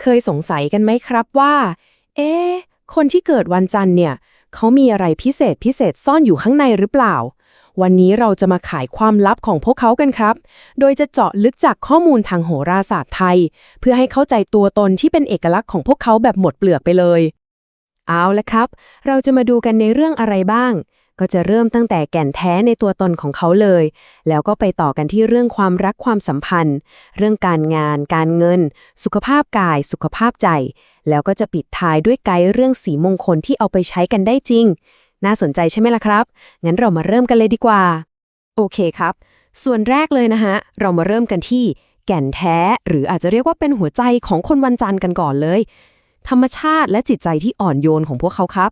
เคยสงสัยกันไหมครับว่า เอ๊คนที่เกิดวันจันทร์เนี่ย เขามีอะไรพิเศษพิเศษซ่อนอยู่ข้างในหรือเปล่า วันนี้เราจะมาขายความลับของพวกเขากันครับ โดยจะเจาะลึกจากข้อมูลทางโหราศาสตร์ไทย เพื่อให้เข้าใจตัวตนที่เป็นเอกลักษณ์ของพวกเขาแบบหมดเปลือกไปเลย เอาละครับ เราจะมาดูกันในเรื่องอะไรบ้าง ก็จะเริ่มตั้งแต่แก่นแท้ในตัวตนของเขาเลย แล้วก็ไปต่อกันที่เรื่องความรักความสัมพันธ์ เรื่องการงาน การเงิน สุขภาพกาย สุขภาพใจ แล้วก็จะปิดท้ายด้วยไกด์เรื่องสีมงคลที่เอาไปใช้กันได้จริง น่าสนใจใช่ไหมล่ะครับ งั้นเรามาเริ่มกันเลยดีกว่า โอเคครับ ส่วนแรกเลยนะฮะ เรามาเริ่มกันที่แก่นแท้ หรืออาจจะเรียกว่าเป็นหัวใจของคนวันจันทร์กันก่อนเลย ธรรมชาติและจิตใจที่อ่อนโยนของพวกเขาครับ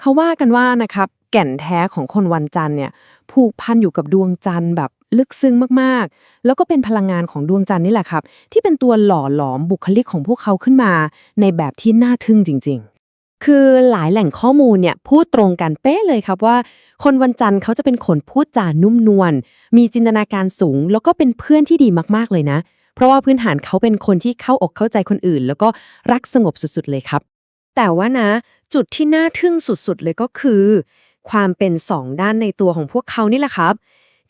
เขาว่ากันว่านะครับ แก่นแท้ของคนวันจันทร์เนี่ยผูกพันอยู่กับดวงจันทร์แบบลึกซึ้งมากๆ แล้วก็เป็นพลังงานของดวงจันทร์นี่แหละครับ ที่เป็นตัวหล่อหลอมบุคลิกของพวกเขาขึ้นมา ในแบบที่น่าทึ่งจริง ๆ คือหลายแหล่งข้อมูลเนี่ยพูดตรงกันเป๊ะเลยครับว่า คนวันจันทร์เขาจะเป็นคนพูดจานุ่มนวล มีจินตนาการสูง แล้วก็เป็นเพื่อนที่ดีมากๆเลยนะ เพราะว่าพื้นฐานเขาเป็นคนที่เข้าอกเข้าใจคนอื่น แล้วก็รักสงบสุดๆเลยครับ แต่ว่านะ จุดที่น่าทึ่งสุดๆ เลยก็คือ ความเป็นสองด้านในตัวของพวกเขานี่แหละครับ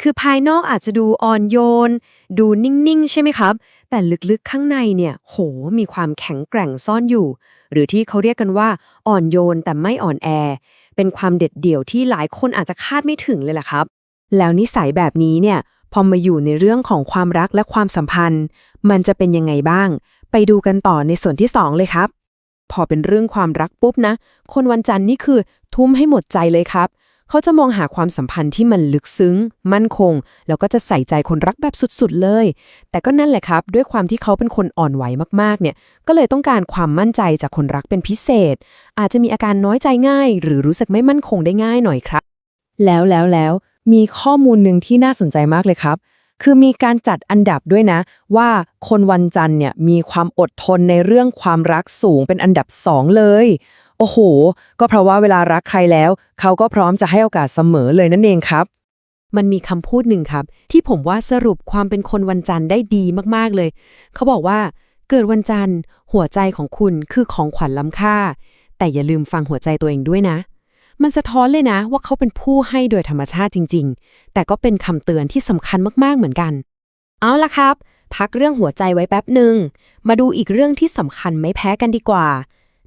คือภายนอกอาจจะดูอ่อนโยน ดูนิ่ง ๆ ใช่ไหมครับ แต่ลึกๆข้างในเนี่ย โหมีความแข็งแกร่งซ่อนอยู่ หรือที่เขาเรียกกันว่าอ่อนโยนแต่ไม่อ่อนแอ เป็นความเด็ดเดี่ยวที่หลายคนอาจจะคาดไม่ถึงเลยแหละครับ แล้วนิสัยแบบนี้เนี่ยพอมาอยู่ในเรื่องของความรักและความสัมพันธ์ มันจะเป็นยังไงบ้าง ไปดูกันต่อในส่วนที่สองเลยครับ พอเป็นเรื่องความรักปุ๊บนะ คนวันจันทร์นี่คือทุ่มให้หมดใจเลยครับ เขาจะมองหาความสัมพันธ์ที่มันลึกซึ้ง มั่นคง แล้วก็จะใส่ใจคนรักแบบสุดๆเลย แต่ก็นั่นแหละครับ ด้วยความที่เขาเป็นคนอ่อนไหวมากๆ เนี่ย ก็เลยต้องการความมั่นใจจากคนรักเป็นพิเศษ อาจจะมีอาการน้อยใจง่าย หรือรู้สึกไม่มั่นคงได้ง่ายหน่อยครับ แล้วแล้วแล้วมีข้อมูลหนึ่งที่น่าสนใจมากเลยครับ คือมีการจัดอันดับด้วยนะ ว่าคนวันจันทร์เนี่ยมีความอดทนในเรื่องความรักสูงเป็นอันดับสองเลย โอ้โห ก็เพราะว่าเวลารักใครแล้ว เขาก็พร้อมจะให้โอกาสเสมอเลยนั่นเองครับ มันมีคำพูดหนึ่งครับ ที่ผมว่าสรุปความเป็นคนวันจันทร์ได้ดีมากๆเลย เขาบอกว่า เกิดวันจันทร์ หัวใจของคุณคือของขวัญล้ำค่า แต่อย่าลืมฟังหัวใจตัวเองด้วยนะ มันสะท้อนเลยนะว่าเขาเป็นผู้ให้โดยธรรมชาติจริง ๆ แต่ก็เป็นคำเตือนที่สำคัญมากๆเหมือนกัน เอาละครับ พักเรื่องหัวใจไว้แป๊บหนึ่ง มาดูอีกเรื่องที่สำคัญไม่แพ้กันดีกว่า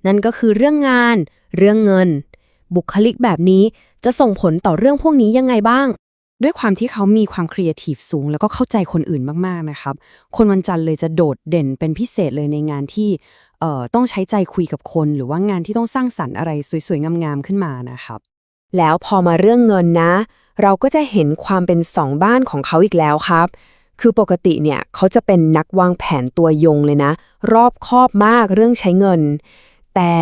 นั่นก็คือเรื่องงาน เรื่องเงิน บุคลิกแบบนี้จะส่งผลต่อเรื่องพวกนี้ยังไงบ้าง ด้วยความที่เขามีความครีเอทีฟสูง แล้วก็เข้าใจคนอื่นมากๆนะครับ คนวันจันทร์เลยจะโดดเด่นเป็นพิเศษเลยในงานที่ ต้องใช้ใจคุยกับคน หรือว่างานที่ต้องสร้างสรรค์อะไรสวยๆ งามๆ ขึ้นมานะครับ แล้วพอมาเรื่องเงินนะ เราก็จะเห็นความเป็นสองบ้านของเขาอีกแล้วครับ คือปกติเนี่ยเขาจะเป็นนักวางแผนตัวยงเลยนะ รอบคอบมากเรื่องใช้เงิน แต่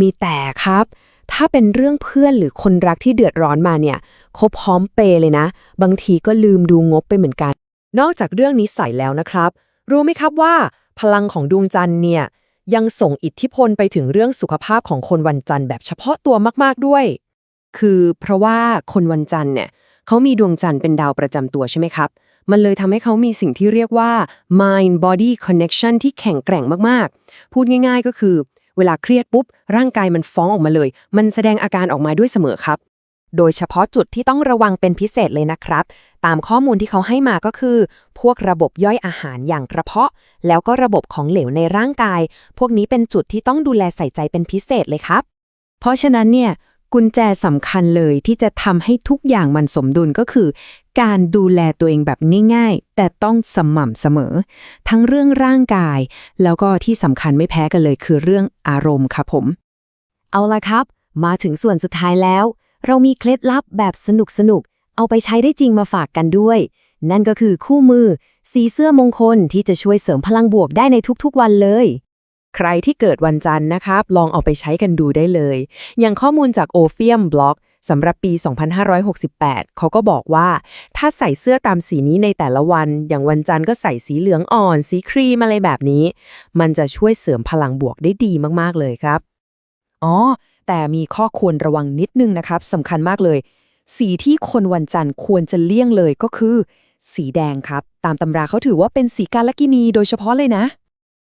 มีแต่ครับถ้าเป็นเรื่องเพื่อนหรือคนรักที่เดือดร้อนมาเนี่ยเขาพร้อมเปย์เลยนะ บางทีก็ลืมดูงบไปเหมือนกัน นอกจากเรื่องนี้ใส่แล้วนะครับ รู้ไหมครับว่า พลังของดวงจันทร์เนี่ย ยังส่งอิทธิพลไปถึงเรื่องสุขภาพของคนวันจันทร์แบบเฉพาะตัวมาก ๆด้วย คือเพราะว่าคนวันจันทร์เนี่ยเขามีดวงจันทร์เป็นดาวประจำตัวใช่ไหมครับ มันเลยทำให้เขามีสิ่งที่เรียกว่า mind body connection ที่แข็งแกร่งมาก ๆ พูดง่าย ๆ ก็คือ เวลาเครียดปุ๊บ ร่างกายมันฟ้องออกมาเลย มันแสดงอาการออกมาด้วยเสมอครับ โดยเฉพาะจุดที่ต้องระวังเป็นพิเศษเลยนะครับ ตามข้อมูลที่เขาให้มาก็คือ พวกระบบย่อยอาหารอย่างกระเพาะ แล้วก็ระบบของเหลวในร่างกาย พวกนี้เป็นจุดที่ต้องดูแลใส่ใจเป็นพิเศษเลยครับ เพราะฉะนั้นเนี่ยกุญแจสำคัญเลยที่จะทำให้ทุกอย่างมันสมดุลก็คือ การดูแลตัวเองแบบง่ายๆ แต่ต้องสม่ำเสมอ ทั้งเรื่องร่างกาย แล้วก็ที่สำคัญไม่แพ้กันเลยคือเรื่องอารมณ์ครับผม เอาละครับ มาถึงส่วนสุดท้ายแล้ว เรามีเคล็ดลับแบบสนุกสนุกๆเอาไปใช้ได้จริงมาฝากกันด้วย นั่นก็คือคู่มือ สีเสื้อมงคลที่จะช่วยเสริมพลังบวกได้ในทุกๆวันเลย ใครที่เกิดวันจันทร์นะครับ ลองเอาไปใช้กันดูได้เลย อย่างข้อมูลจาก o p h i u m Blog สำหรับปี 2568 เขาก็บอกว่า ถ้าใส่เสื้อตามสีนี้ในแต่ละวัน อย่างวันจันทร์ก็ใส่สีเหลืองอ่อน สีครีมอะไรแบบนี้ มันจะช่วยเสริมพลังบวกได้ดีมากๆเลยครับ อ๋อ แต่มีข้อควรระวังนิดนึงนะครับสำคัญมากเลย สีที่คนวันจันทร์ควรจะเลี่ยงเลยก็คือ สีแดงครับ ตามตำราเขาถือว่าเป็นสีกาลกินีโดยเฉพาะเลยนะ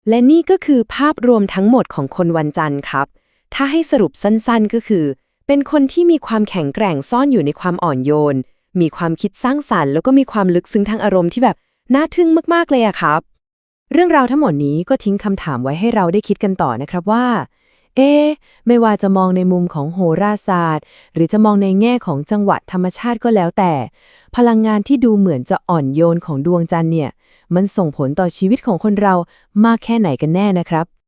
และนี่ก็คือภาพรวมทั้งหมดของคนวันจันทร์ครับ ถ้าให้สรุปสั้นๆก็คือ เป็นคนที่มีความแข็งแกร่งซ่อนอยู่ในความอ่อนโยน มีความคิดสร้างสรรค์ แล้วก็มีความลึกซึ้งทางอารมณ์ที่แบบน่าทึ่งมากๆเลยอะครับ เรื่องราวทั้งหมดนี้ก็ทิ้งคำถามไว้ให้เราได้คิดกันต่อนะครับว่า เอ๊ะไม่ว่าจะมองในมุมของโหราศาสตร์ หรือจะมองในแง่ของจังหวะธรรมชาติก็แล้วแต่ พลังงานที่ดูเหมือนจะอ่อนโยนของดวงจันทร์เนี่ย มันส่งผลต่อชีวิตของคนเรามากแค่ไหนกันแน่นะครับ